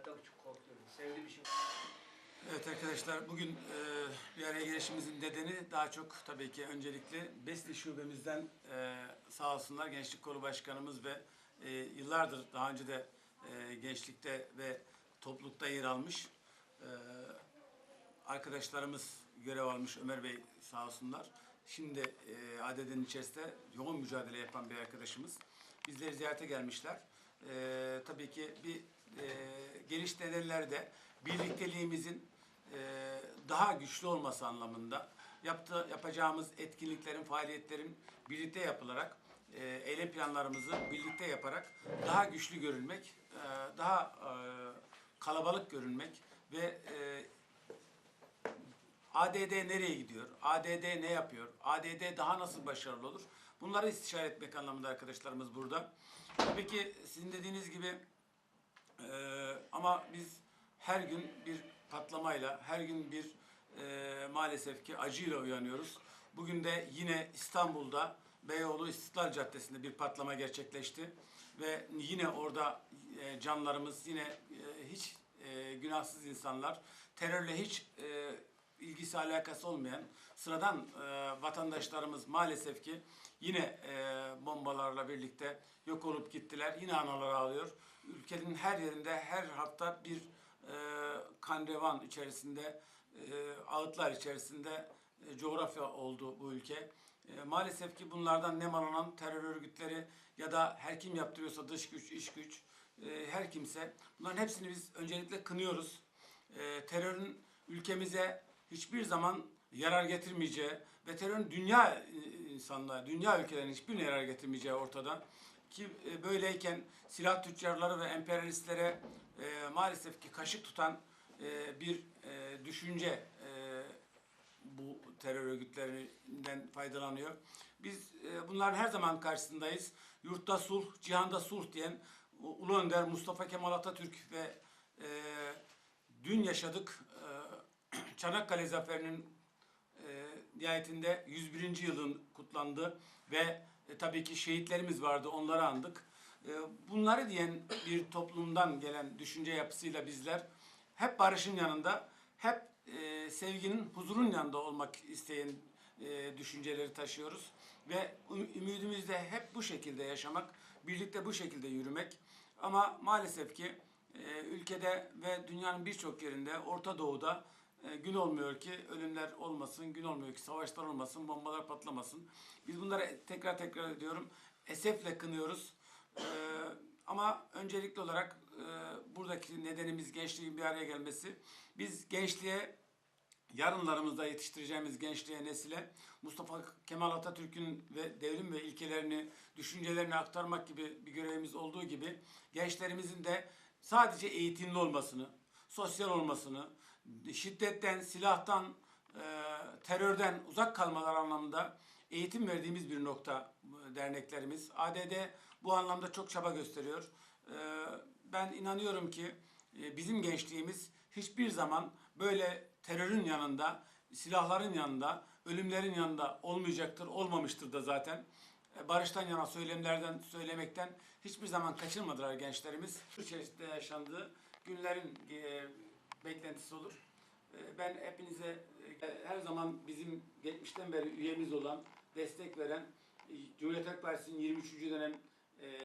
korkuyorum. İşim. Evet arkadaşlar bugün e, bir araya gelişimizin nedeni daha çok tabii ki öncelikle Besli şubemizden e, sağ olsunlar Gençlik Kolu Başkanımız ve e, yıllardır daha önce de e, gençlikte ve toplulukta yer almış e, arkadaşlarımız görev almış Ömer Bey sağ olsunlar. Şimdi e, ADD'nin içerisinde yoğun mücadele yapan bir arkadaşımız. Bizleri ziyarete gelmişler. E, tabii ki bir e, geliş nedenleri de birlikteliğimizin e, daha güçlü olması anlamında yaptığı, yapacağımız etkinliklerin, faaliyetlerin birlikte yapılarak e, eylem planlarımızı birlikte yaparak daha güçlü görülmek, e, daha e, kalabalık görünmek ve e, ADD nereye gidiyor? ADD ne yapıyor? ADD daha nasıl başarılı olur? Bunları istişare etmek anlamında arkadaşlarımız burada. Tabii ki sizin dediğiniz gibi ee, ama biz her gün bir patlamayla, her gün bir e, maalesef ki acıyla uyanıyoruz. Bugün de yine İstanbul'da Beyoğlu İstiklal Caddesi'nde bir patlama gerçekleşti. Ve yine orada e, canlarımız, yine e, hiç e, günahsız insanlar, terörle hiç e, ilgisi alakası olmayan sıradan e, vatandaşlarımız maalesef ki yine e, bombalarla birlikte yok olup gittiler. Yine analar ağlıyor. Ülkenin her yerinde her hafta bir e, kan revan içerisinde, e, ağıtlar içerisinde e, coğrafya oldu bu ülke. E, maalesef ki bunlardan nemalanan terör örgütleri ya da her kim yaptırıyorsa dış güç, iç güç, e, her kimse bunların hepsini biz öncelikle kınıyoruz. E, terörün ülkemize hiçbir zaman yarar getirmeyeceği ve terörün dünya e, insanlığa, dünya ülkelerinin hiçbirine yarar getirmeyeceği ortada. Ki e, böyleyken silah tüccarları ve emperyalistlere e, maalesef ki kaşık tutan e, bir e, düşünce e, bu terör örgütlerinden faydalanıyor. Biz e, bunların her zaman karşısındayız. Yurtta sulh, cihanda sulh diyen Ulu Önder Mustafa Kemal Atatürk ve e, dün yaşadık e, Çanakkale Zaferi'nin e, nihayetinde 101. yılın kutlandı ve e, tabii ki şehitlerimiz vardı onları andık. E, bunları diyen bir toplumdan gelen düşünce yapısıyla bizler hep barışın yanında, hep e, sevginin, huzurun yanında olmak isteyen e, düşünceleri taşıyoruz. Ve ümidimiz de hep bu şekilde yaşamak, birlikte bu şekilde yürümek. Ama maalesef ki e, ülkede ve dünyanın birçok yerinde, Orta Doğu'da e, gün olmuyor ki ölümler olmasın, gün olmuyor ki savaşlar olmasın, bombalar patlamasın. Biz bunları tekrar tekrar ediyorum. Esefle kınıyoruz. E, ama öncelikli olarak e, buradaki nedenimiz gençliğin bir araya gelmesi. Biz gençliğe yarınlarımızda yetiştireceğimiz gençliğe, nesile Mustafa Kemal Atatürk'ün ve devrim ve ilkelerini, düşüncelerini aktarmak gibi bir görevimiz olduğu gibi gençlerimizin de sadece eğitimli olmasını, sosyal olmasını, şiddetten, silahtan, e, terörden uzak kalmalar anlamında eğitim verdiğimiz bir nokta derneklerimiz. ADD bu anlamda çok çaba gösteriyor. E, ben inanıyorum ki e, bizim gençliğimiz hiçbir zaman böyle terörün yanında, silahların yanında, ölümlerin yanında olmayacaktır, olmamıştır da zaten. E, Barıştan yana söylemlerden söylemekten hiçbir zaman kaçınmadılar gençlerimiz. İçerisinde yaşandığı günlerin e, beklentisi olur. E, Ben hepinize e, her zaman bizim geçmişten beri üyemiz olan, destek veren e, Cumhuriyet Halk Partisi'nin 23. dönem